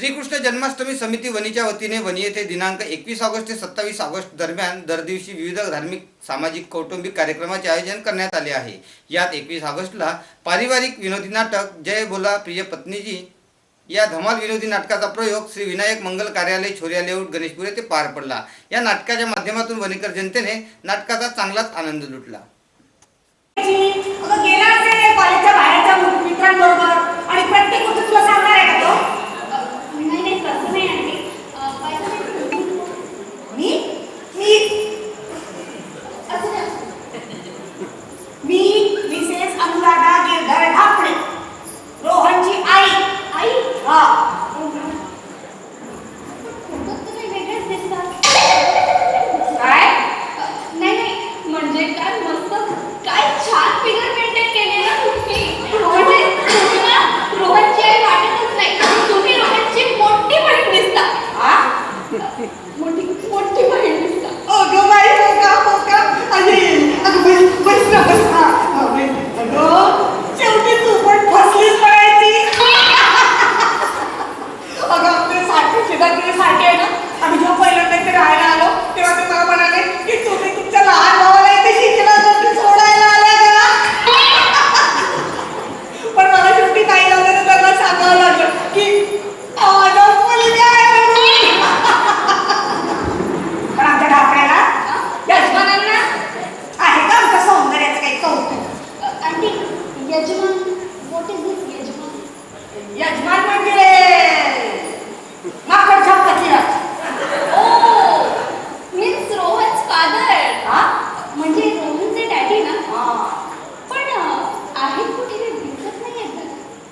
श्रीकृष्ण जन्माष्टमी समिती वनीच्या वतीने वनी येथे दिनांक एकवीस ऑगस्ट ते सत्तावीस ऑगस्ट दरम्यान दर दिवशी विविध धार्मिक सामाजिक कौटुंबिक कार्यक्रमाचे आयोजन करण्यात आले आहे. यात एकवीस ऑगस्टला पारिवारिक विनोदी नाटक जय बोला प्रिय पत्नीजी या धमाल विनोदी नाटकाचा प्रयोग श्री विनायक मंगल कार्यालय छोर्या लेआउट गणेशपुरे ते पार पडला. या नाटकाच्या माध्यमातून वनीकर जनतेने नाटकाचा चांगलाच आनंद लुटला. आणि प्रत्येक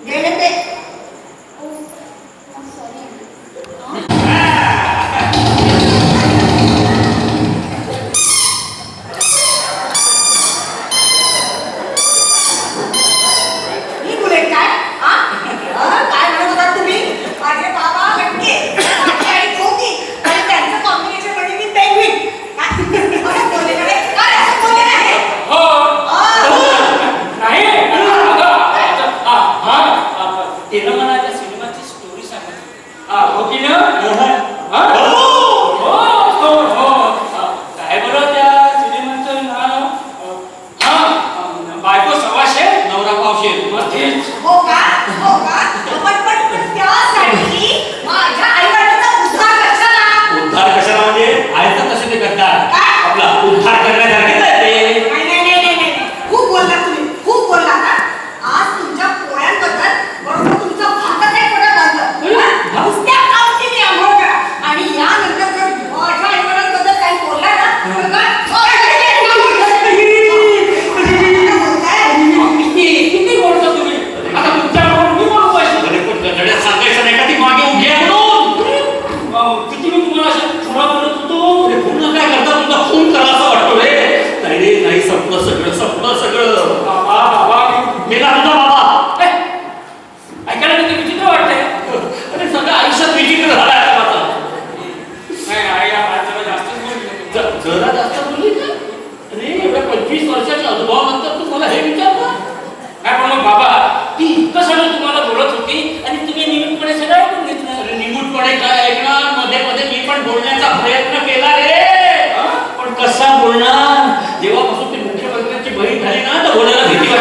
Deben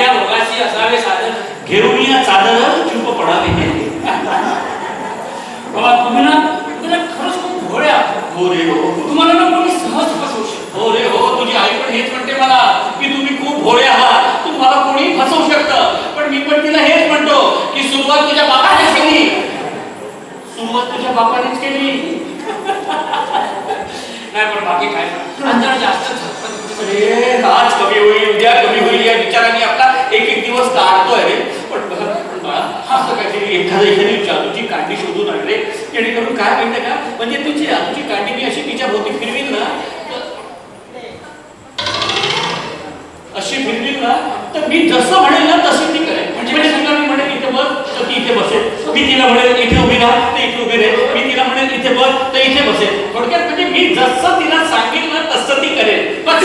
या रोगाशी असावे साधन घेऊन या चादर चुप पडावे बाबा तुम्ही ना तुम्ही खरंच खूप भोळे हो रे हो. तुम्हाला ना कोणी सहज फसवू शकत हो रे हो. तुझी आई पण हेच म्हणते मला की तुम्ही खूप भोळे आहात. तुम्हाला कोणी फसवू शकत. पण मी पण तिला हेच म्हणतो की सुरुवात तुझ्या बापानेच केली. सुरुवात तुझ्या बापानेच केली. नाही पण बाकी काय? अंतर जास्त आज कमी होईल उद्या कमी होईल या विचारांनी दिवस काढतोय पण मला असं काहीतरी एखाद्या एखादी जादूची कांडी शोधून आणले जेणेकरून काय म्हणते का? म्हणजे तिची जादूची कांडी मी अशी तिच्या भोवती फिरवील ना अशी फिरवील ना तर मी जसं म्हणेल ना तशी ती करेल म्हणजे म्हणजे समजा मी म्हणेल इथे बस तर ती इथे बसेल. मी तिला म्हणेल इथे उभी राहा तर इथे उभी राहील मी तिला म्हणेल इथे बस तर इथे बसेल. थोडक्यात म्हणजे मी जसं तिला सांगेल ना तसं ती करेल. पण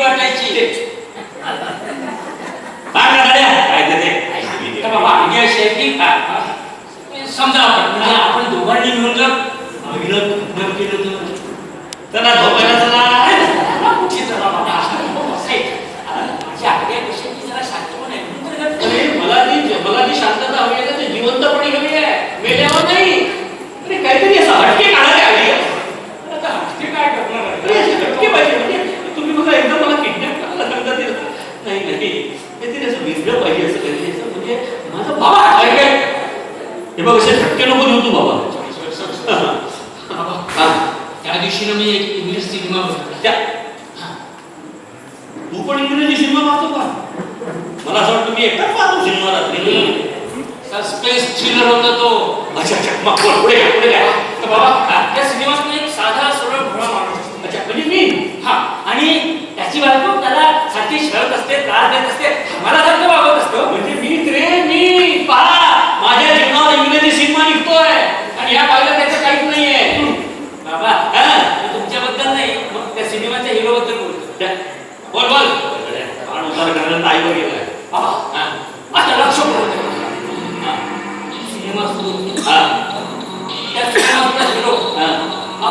भीती वाटायची. समजा म्हणजे आपण दोघांनी मिळून जर विनोद केलं तर. त्यांना धोकायला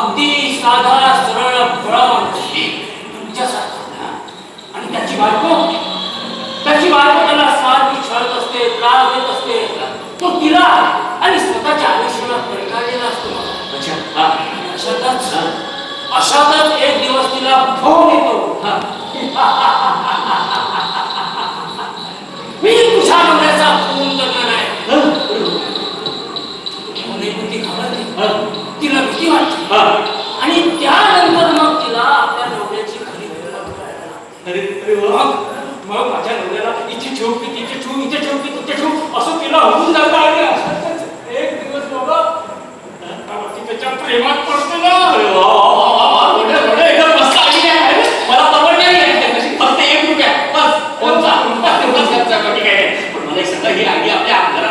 अगदी साधा सरळ फळावर तुमच्यासारखा आणि त्याची बायको? त्याची बायको त्याला सारखी छळत असते त्रास देत असते. तो तिला आणि स्वतःच्या आयुष्याला परिणालेला असतो अशातच अशातच एक दिवस तिला फोन येतो. मी तुझ्या नवऱ्याचा फोन करणार आहे. ती घाबरते? आणि त्यानंतर मग तिला आपल्या नवऱ्याची खरी मग? माझ्या नवऱ्याला इथे ठेवू की तिथे ठेवू इथे ठेवू की तिथे ठेवू? असं तिला एक दिवस त्याच्या प्रेमात पडतो ना.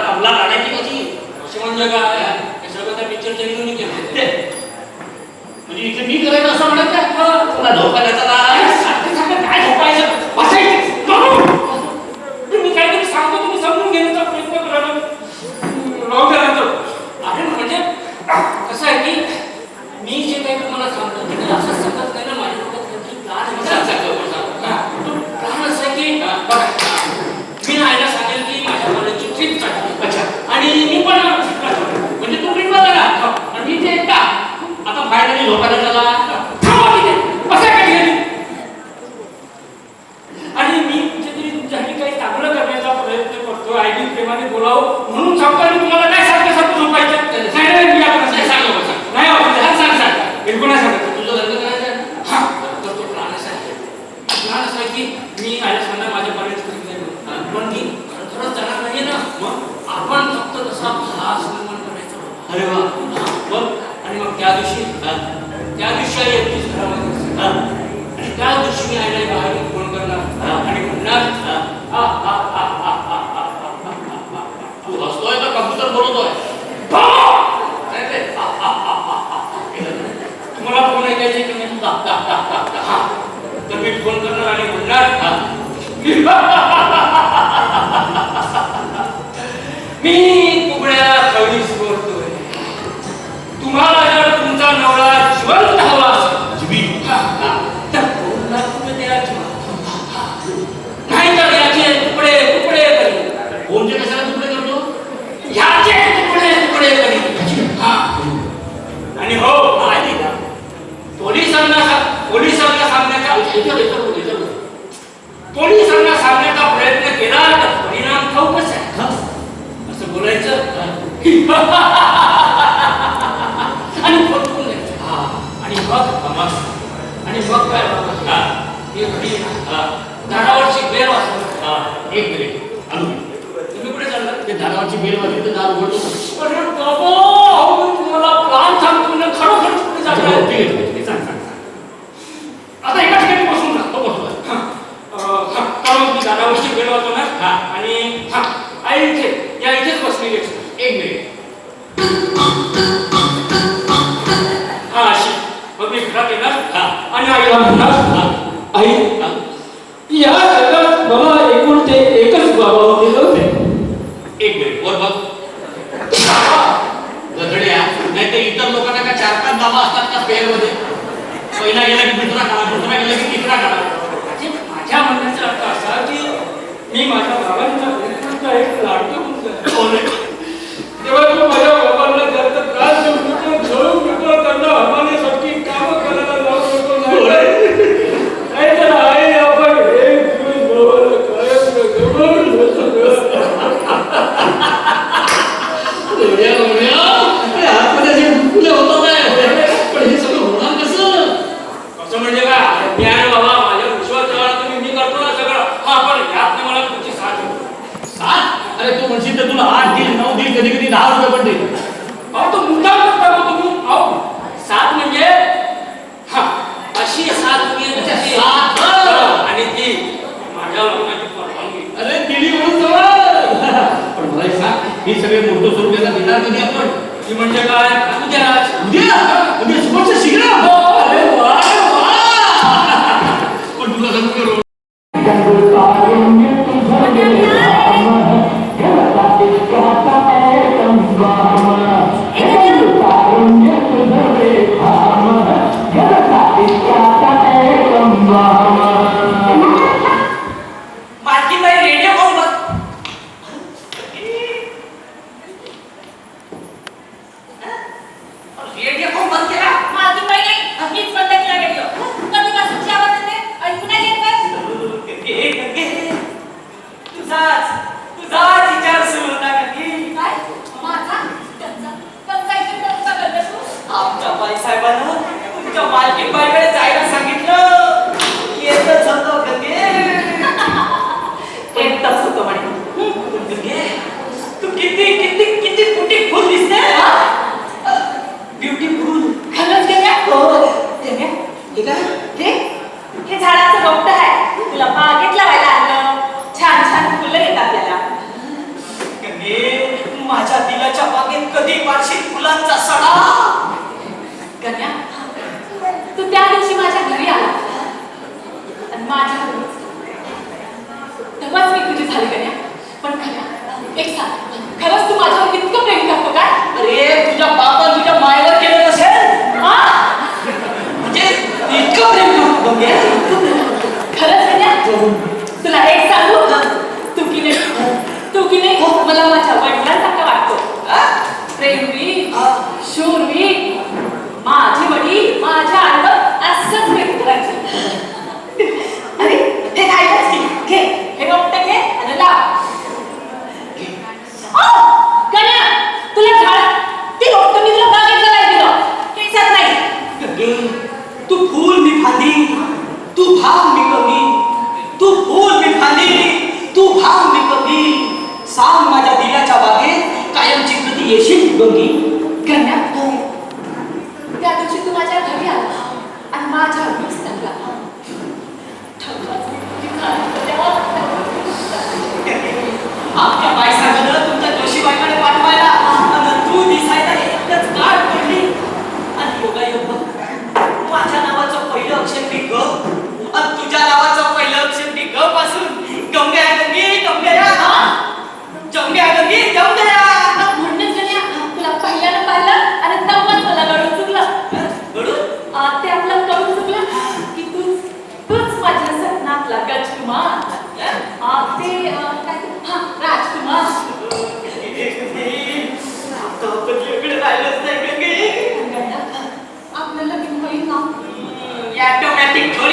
आपल्या कशी? असे म्हणजे काय? पिक्चर तरी कोणी केलं मी करायचं असं म्हणत का तुला धोका द्यायचा काय धोका दिशा त्या दिवशी मी आईला बाहेर फोन करणार आणि म्हणणार तू हसतोय का कम्प्युटर बोलतोय तुम्हाला फोन ऐकायचे की नाही तर मी फोन करणार आणि म्हणणार मी कुबड्या खळीस बोलतोय तुम्हाला जर तुमचा नवरा आणि आणि मग आणि मग काय एक दारावरची बेल वाजत एक मिनिट. अनु. तुम्ही कुठे चालणार ते दारावरची बेल वाजली तर दार पण सांगतो आता बसून आणि या इथेच बसलेली एक मिनिट. आणि आईला आई या जगात मला एकूण ते एकच बाबा होते होते एक मिनिट वर बघ गधड्या नाही तर इतर लोकांना का चार पाच बाबा असतात का पेअरमध्ये पहिला गेला तू म्हणशील तर तुला आठ देईल नऊ देईल कधी कधी दहा रुपये पण देईल अहो तो मुद्दाम करता मग तुम्ही अहो साथ म्हणजे हा अशी मिळेल तशी. साथ. आणि ती माझ्या लग्नाची परवानगी अरे दिली म्हणून जवळ पण मला सांग ही सगळे मूर्त स्वरूपाला देणार कधी आपण ती म्हणजे काय उद्या उद्या? उद्या सुभाष शिकणार Yeah.